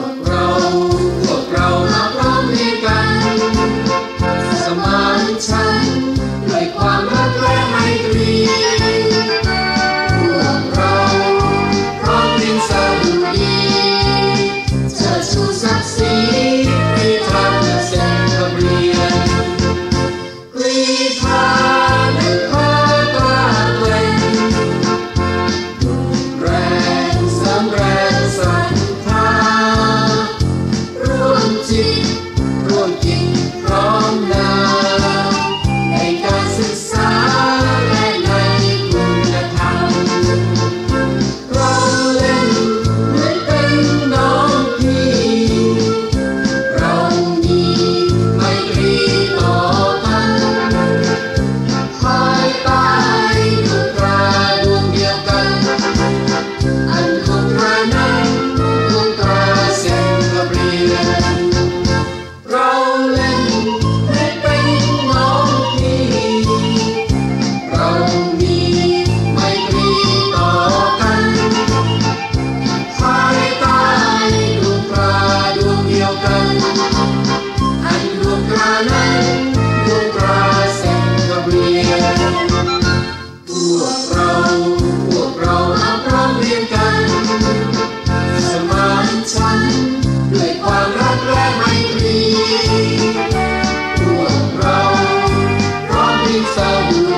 Pro. ฉัน ด้วยความรักและไม่รีพวกเราพร้อมที่จะ